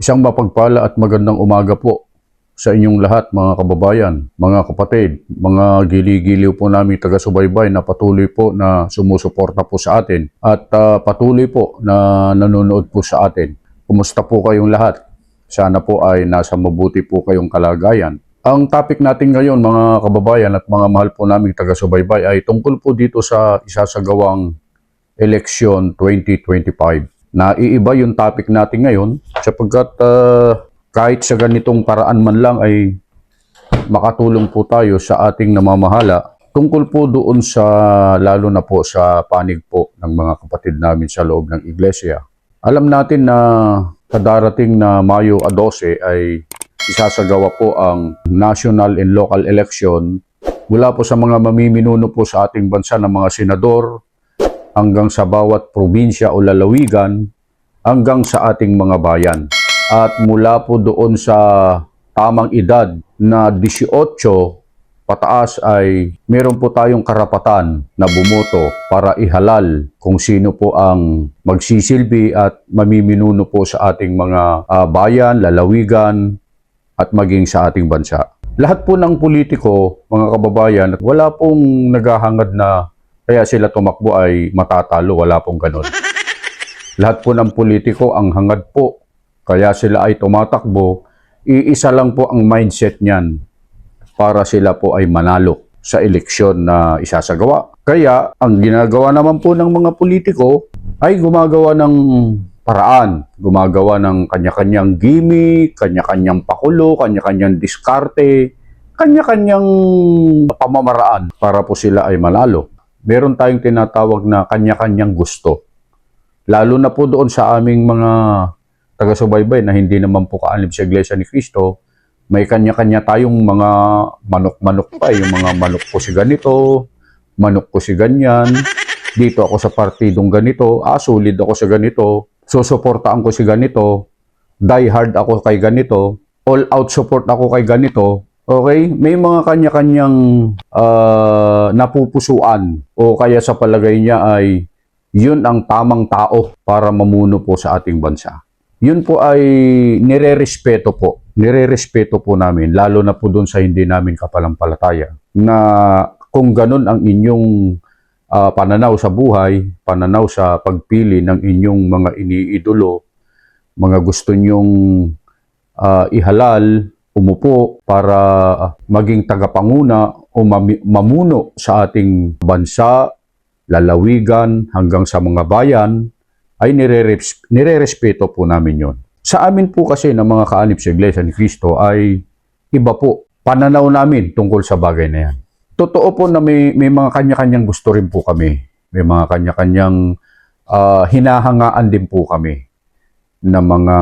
Isang mapagpala at magandang umaga po sa inyong lahat mga kababayan, mga kapatid, mga gili-giliw po namin taga-subaybay na patuloy po na sumusuporta po sa atin at ah, patuloy po na nanonood po sa atin. Kumusta po kayong lahat? Sana po ay nasa mabuti po kayong kalagayan. Ang topic natin ngayon mga kababayan at mga mahal po naming taga-subaybay ay tungkol po dito sa isasagawang eleksyon 2025. Naiiba yung topic natin ngayon sapagkat ah, kahit sa ganitong paraan man lang ay makatulong po tayo sa ating namamahala tungkol po doon sa lalo na po sa panig po ng mga kapatid namin sa loob ng iglesia. Alam natin na kadarating na Mayo 12 ay isasagawa po ang national and local election mula po sa mga mamiminuno po sa ating bansa ng mga senador hanggang sa bawat probinsya o lalawigan hanggang sa ating mga bayan. At mula po doon sa tamang edad na 18 pataas ay meron po tayong karapatan na bumoto para ihalal kung sino po ang magsisilbi at mamiminuno po sa ating mga ah, bayan, lalawigan at maging sa ating bansa. Lahat po ng politiko, mga kababayan, wala pong naghahangad na kaya sila tumakbo ay matatalo, wala pong ganun. Lahat po ng politiko ang hangad po kaya sila ay tumatakbo, iisa lang po ang mindset niyan para sila po ay manalo sa eleksyon na isasagawa. Kaya ang ginagawa naman po ng mga politiko ay gumagawa ng paraan, gumagawa ng kanya-kanyang gimmick, kanya-kanyang pakulo, kanya-kanyang diskarte, kanya-kanyang pamamaraan para po sila ay manalo. Meron tayong tinatawag na kanya-kanyang gusto. Lalo na po doon sa aming mga taga-subaybay na hindi naman po kaalib sa Iglesia ni Cristo, may kanya-kanya tayong mga manok-manok pa, yung mga manok ko si ganito, manok ko si ganyan, dito ako sa partidong ganito, ah, solid ako sa ganito, susuportaan ko si ganito, die hard ako kay ganito, all out support ako kay ganito, okay? May mga kanya-kanyang ah, napupusuan o kaya sa palagay niya ay yun ang tamang tao para mamuno po sa ating bansa yun po ay nire-respeto po. Nire-respeto po namin, lalo na po doon sa hindi namin kapalampalataya, na kung ganun ang inyong ah, pananaw sa buhay, pananaw sa pagpili ng inyong mga iniidolo, mga gusto nyong ah, ihalal, umupo para maging tagapanguna o mamuno sa ating bansa, lalawigan hanggang sa mga bayan, ay nire-res- nire-respeto po namin yon. Sa amin po kasi ng mga kaanib sa Iglesia ni Cristo ay iba po pananaw namin tungkol sa bagay na yan. Totoo po na may, may mga kanya-kanyang gusto rin po kami. May mga kanya-kanyang ah, hinahangaan din po kami na mga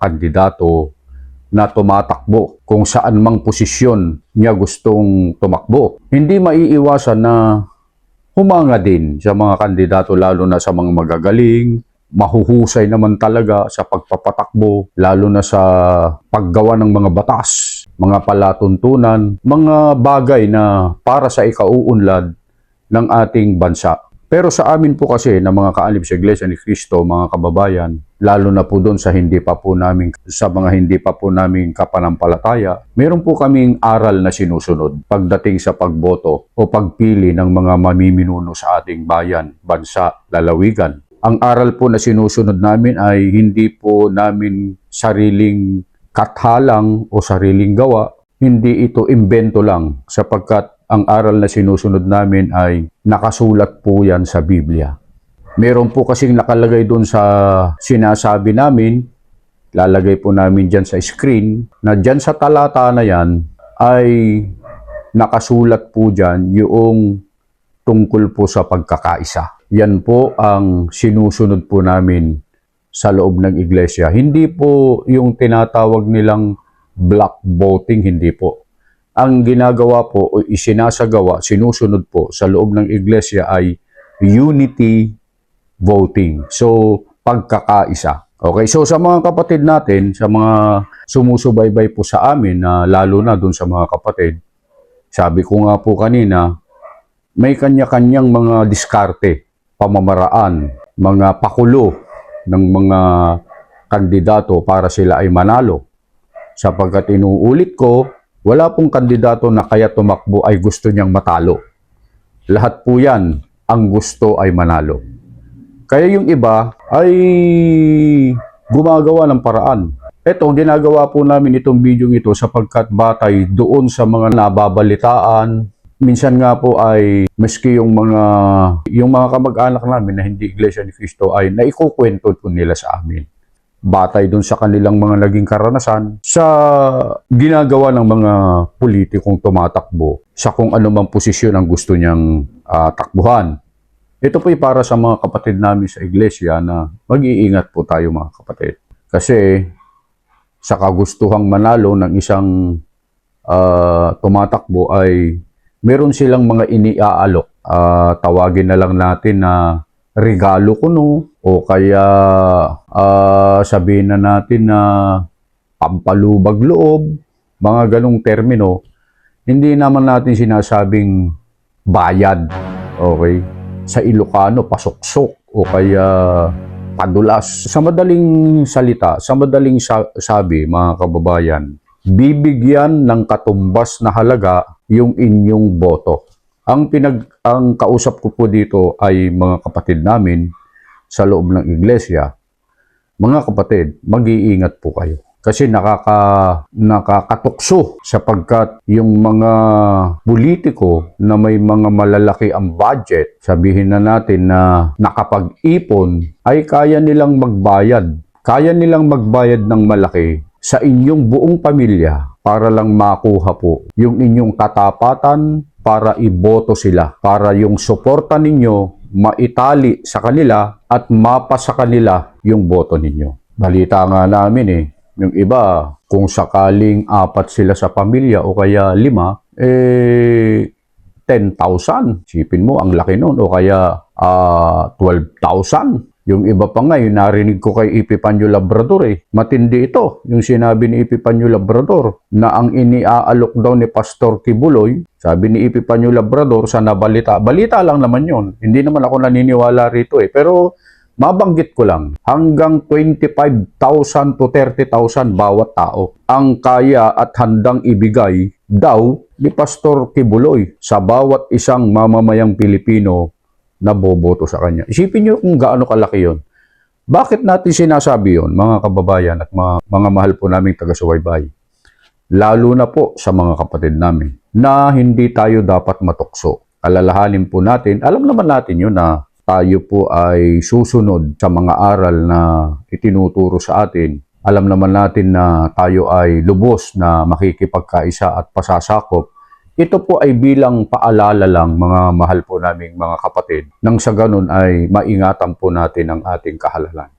kandidato na tumatakbo kung saan mang posisyon niya gustong tumakbo. Hindi maiiwasan na humanga din sa mga kandidato lalo na sa mga magagaling, mahuhusay naman talaga sa pagpapatakbo, lalo na sa paggawa ng mga batas, mga palatuntunan, mga bagay na para sa ikauunlad ng ating bansa. Pero sa amin po kasi na mga kaalib sa Iglesia ni Cristo, mga kababayan, lalo na po doon sa hindi pa po namin sa mga hindi pa po namin kapanampalataya, meron po kaming aral na sinusunod pagdating sa pagboto o pagpili ng mga mamiminuno sa ating bayan, bansa, lalawigan. Ang aral po na sinusunod namin ay hindi po namin sariling kathalang o sariling gawa, hindi ito imbento lang sapagkat ang aral na sinusunod namin ay nakasulat po yan sa Biblia. Meron po kasing nakalagay doon sa sinasabi namin, lalagay po namin dyan sa screen, na dyan sa talata na yan ay nakasulat po dyan yung tungkol po sa pagkakaisa. Yan po ang sinusunod po namin sa loob ng iglesia. Hindi po yung tinatawag nilang black voting, hindi po. Ang ginagawa po o isinasagawa, sinusunod po sa loob ng iglesia ay unity voting. So, pagkakaisa. Okay, so sa mga kapatid natin, sa mga sumusubaybay po sa amin, na lalo na dun sa mga kapatid, sabi ko nga po kanina, may kanya-kanyang mga diskarte, pamamaraan, mga pakulo ng mga kandidato para sila ay manalo. Sapagkat inuulit ko, wala pong kandidato na kaya tumakbo ay gusto niyang matalo. Lahat po yan, ang gusto ay manalo. Kaya yung iba ay gumagawa ng paraan. Ito, ginagawa po namin itong video ito sapagkat batay doon sa mga nababalitaan. Minsan nga po ay maski yung mga yung mga kamag-anak namin na hindi Iglesia ni Cristo ay naikukwento po nila sa amin. Batay doon sa kanilang mga naging karanasan sa ginagawa ng mga politikong tumatakbo sa kung anumang posisyon ang gusto niyang ah, takbuhan. Ito po'y para sa mga kapatid namin sa iglesia na mag-iingat po tayo mga kapatid. Kasi sa kagustuhang manalo ng isang ah, tumatakbo ay meron silang mga iniaalok. Ah, tawagin na lang natin na regalo kuno o kaya ah, sabihin na natin na pampalubag loob, mga ganong termino. Hindi naman natin sinasabing bayad. Okay? Sa Ilocano, pasuksok o kaya padulas. Sa madaling salita, sa madaling sa- sabi, mga kababayan, bibigyan ng katumbas na halaga yung inyong boto. Ang pinag ang kausap ko po dito ay mga kapatid namin sa loob ng iglesia. Mga kapatid, mag-iingat po kayo. Kasi nakaka, nakakatukso sapagkat yung mga politiko na may mga malalaki ang budget, sabihin na natin na nakapag-ipon, ay kaya nilang magbayad. Kaya nilang magbayad ng malaki sa inyong buong pamilya para lang makuha po yung inyong katapatan para iboto sila, para yung suporta ninyo maitali sa kanila at mapa sa kanila yung boto ninyo. Balita nga namin eh, yung iba, kung sakaling apat sila sa pamilya o kaya lima, eh, 10,000. Sipin mo, ang laki nun. O kaya ah, 12,000. Yung iba pa nga, yung narinig ko kay Epipanyo Labrador eh. Matindi ito, yung sinabi ni Epipanyo Labrador, na ang iniaalok daw ni Pastor Kibuloy, sabi ni Epipanyo Labrador sa nabalita, balita lang naman yon Hindi naman ako naniniwala rito eh. Pero mabanggit ko lang, hanggang 25,000 to 30,000 bawat tao ang kaya at handang ibigay daw ni Pastor Kibuloy sa bawat isang mamamayang Pilipino na boboto sa kanya. Isipin nyo kung gaano kalaki yon. Bakit natin sinasabi yon, mga kababayan at mga, mga mahal po naming taga-subaybay? Lalo na po sa mga kapatid namin na hindi tayo dapat matukso. Alalahanin po natin, alam naman natin yun na tayo po ay susunod sa mga aral na itinuturo sa atin. Alam naman natin na tayo ay lubos na makikipagkaisa at pasasakop ito po ay bilang paalala lang mga mahal po naming mga kapatid nang sa ganun ay maingatan po natin ang ating kahalalan.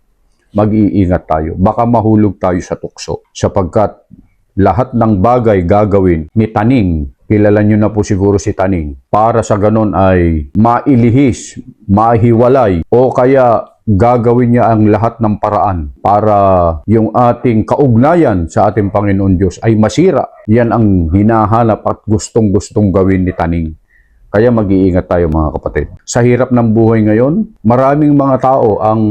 Mag-iingat tayo. Baka mahulog tayo sa tukso sapagkat lahat ng bagay gagawin ni Taning, kilala nyo na po siguro si Taning, para sa ganun ay mailihis, mahiwalay o kaya gagawin niya ang lahat ng paraan para yung ating kaugnayan sa ating Panginoon Diyos ay masira. Yan ang hinahanap at gustong-gustong gawin ni Taning. Kaya mag-iingat tayo mga kapatid. Sa hirap ng buhay ngayon, maraming mga tao ang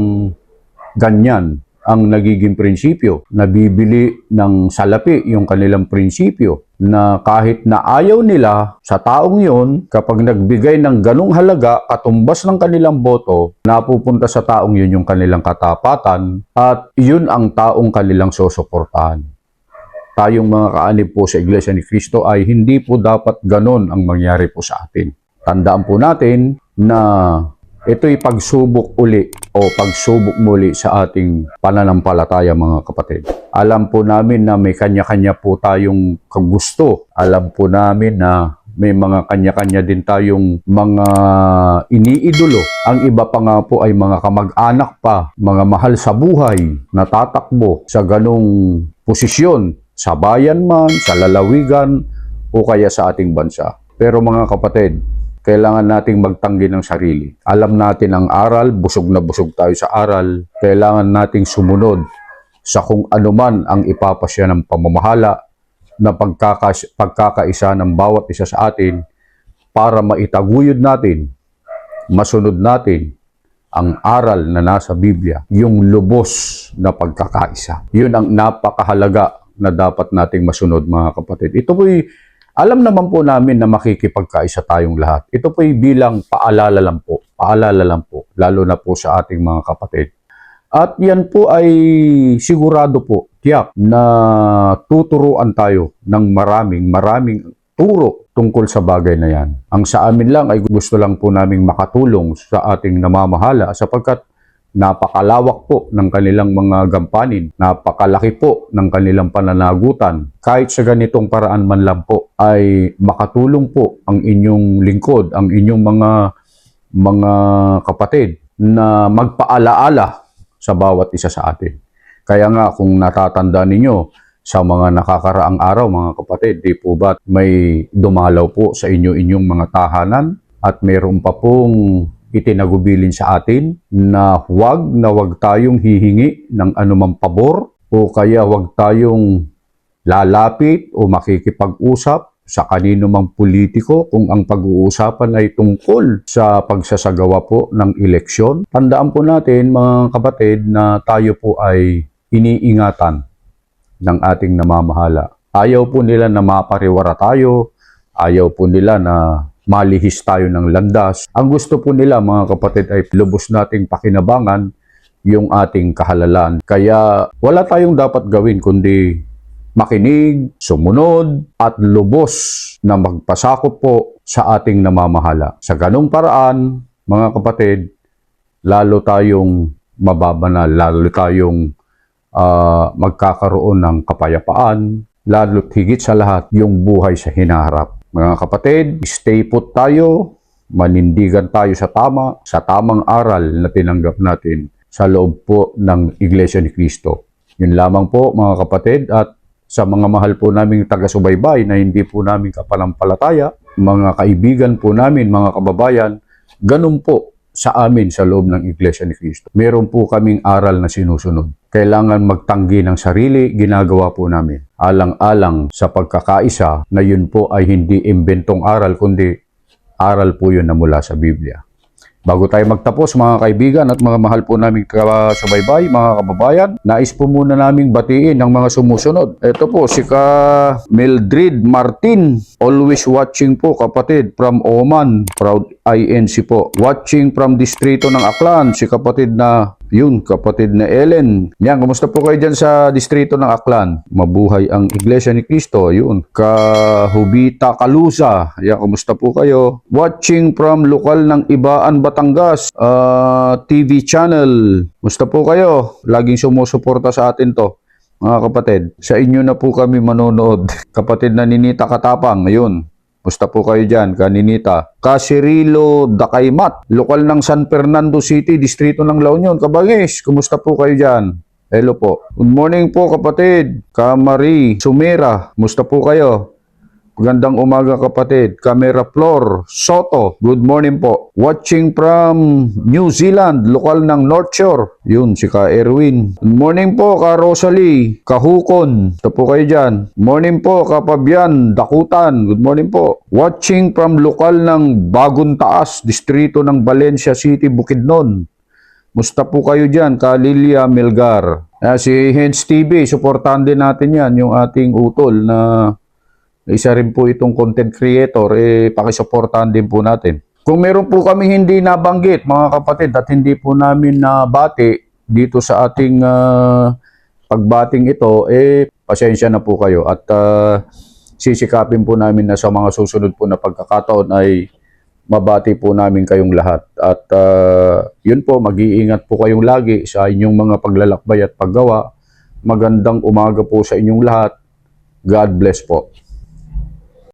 ganyan ang nagiging prinsipyo. Nabibili ng salapi yung kanilang prinsipyo na kahit na ayaw nila sa taong yon, kapag nagbigay ng ganong halaga, katumbas ng kanilang boto, napupunta sa taong yun yung kanilang katapatan at yun ang taong kanilang susuportahan. Tayong mga kaanib po sa Iglesia ni Cristo ay hindi po dapat ganon ang mangyari po sa atin. Tandaan po natin na ito'y pagsubok uli o pagsubok muli sa ating pananampalataya mga kapatid. Alam po namin na may kanya-kanya po tayong kagusto. Alam po namin na may mga kanya-kanya din tayong mga iniidolo. Ang iba pa nga po ay mga kamag-anak pa, mga mahal sa buhay, na tatakbo sa ganong posisyon, sa bayan man, sa lalawigan, o kaya sa ating bansa. Pero mga kapatid, kailangan nating magtanggi ng sarili. Alam natin ang aral, busog na busog tayo sa aral. Kailangan nating sumunod sa kung anuman ang ipapasya ng pamamahala na pagkakas, pagkakaisa ng bawat isa sa atin para maitaguyod natin, masunod natin ang aral na nasa Biblia, yung lubos na pagkakaisa. Yun ang napakahalaga na dapat nating masunod mga kapatid. Ito po'y alam naman po namin na makikipagkaisa tayong lahat. Ito po'y bilang paalala lang po. Paalala lang po. Lalo na po sa ating mga kapatid. At yan po ay sigurado po, tiyak, na tuturuan tayo ng maraming, maraming turo tungkol sa bagay na yan. Ang sa amin lang ay gusto lang po naming makatulong sa ating namamahala sapagkat napakalawak po ng kanilang mga gampanin, napakalaki po ng kanilang pananagutan. Kahit sa ganitong paraan man lang po ay makatulong po ang inyong lingkod, ang inyong mga mga kapatid na magpaalaala sa bawat isa sa atin. Kaya nga kung natatanda ninyo sa mga nakakaraang araw mga kapatid, di po ba may dumalaw po sa inyo inyong mga tahanan at mayroon pa pong itinagubilin sa atin na huwag na huwag tayong hihingi ng anumang pabor o kaya huwag tayong lalapit o makikipag-usap sa kanino mang politiko kung ang pag-uusapan ay tungkol sa pagsasagawa po ng eleksyon. Tandaan po natin mga kapatid na tayo po ay iniingatan ng ating namamahala. Ayaw po nila na mapariwara tayo, ayaw po nila na malihis tayo ng landas. Ang gusto po nila mga kapatid ay lubos nating pakinabangan yung ating kahalalan. Kaya wala tayong dapat gawin kundi makinig, sumunod, at lubos na magpasakop po sa ating namamahala. Sa ganong paraan, mga kapatid, lalo tayong mababanal, lalo tayong ah, magkakaroon ng kapayapaan, lalo't higit sa lahat yung buhay sa hinaharap. Mga kapatid, stay put tayo, manindigan tayo sa tama, sa tamang aral na tinanggap natin sa loob po ng Iglesia ni Cristo. Yun lamang po mga kapatid at sa mga mahal po naming taga-subaybay na hindi po namin kapalampalataya, mga kaibigan po namin, mga kababayan, ganun po sa amin sa loob ng Iglesia ni Cristo. Meron po kaming aral na sinusunod. Kailangan magtanggi ng sarili, ginagawa po namin. Alang-alang sa pagkakaisa na yun po ay hindi imbentong aral, kundi aral po yun na mula sa Biblia. Bago tayo magtapos mga kaibigan at mga mahal po naming kasabaybay, mga kababayan, nais po muna naming batiin ang mga sumusunod. Ito po, si ka Mildred Martin, always watching po kapatid from Oman, proud INC po. Watching from distrito ng Aklan, si kapatid na yun, kapatid na Ellen. Yan, kumusta po kayo dyan sa distrito ng Aklan? Mabuhay ang Iglesia ni Cristo. Yun, Kahubita Kalusa. Yan, kumusta po kayo? Watching from lokal ng Ibaan, Batangas. ah, TV channel. Kumusta po kayo? Laging sumusuporta sa atin to. Mga kapatid, sa inyo na po kami manonood. Kapatid na Ninita Katapang, ayun. Musta po kayo dyan, kaninita? Casirilo Dakaymat, lokal ng San Fernando City, distrito ng La Union. Kabangis, kumusta po kayo dyan? Hello po. Good morning po kapatid. Kamari Sumera, kumusta po kayo? Magandang umaga kapatid. Camera Flor Soto. Good morning po. Watching from New Zealand, lokal ng North Shore. Yun, si Ka Erwin. Good morning po ka Rosalie Kahukon. Ito po kayo dyan. Morning po ka Pabian Dakutan. Good morning po. Watching from lokal ng Bagong Taas, distrito ng Valencia City, Bukidnon. Musta po kayo dyan, ka Lilia Melgar. Ah, si Hens TV, supportahan din natin yan, yung ating utol na isa rin po itong content creator, eh, pakisuportahan din po natin. Kung meron po kami hindi nabanggit, mga kapatid, at hindi po namin nabati dito sa ating ah, pagbating ito, eh, pasensya na po kayo. At ah, sisikapin po namin na sa mga susunod po na pagkakataon ay mabati po namin kayong lahat. At ah, yun po, mag-iingat po kayong lagi sa inyong mga paglalakbay at paggawa. Magandang umaga po sa inyong lahat. God bless po.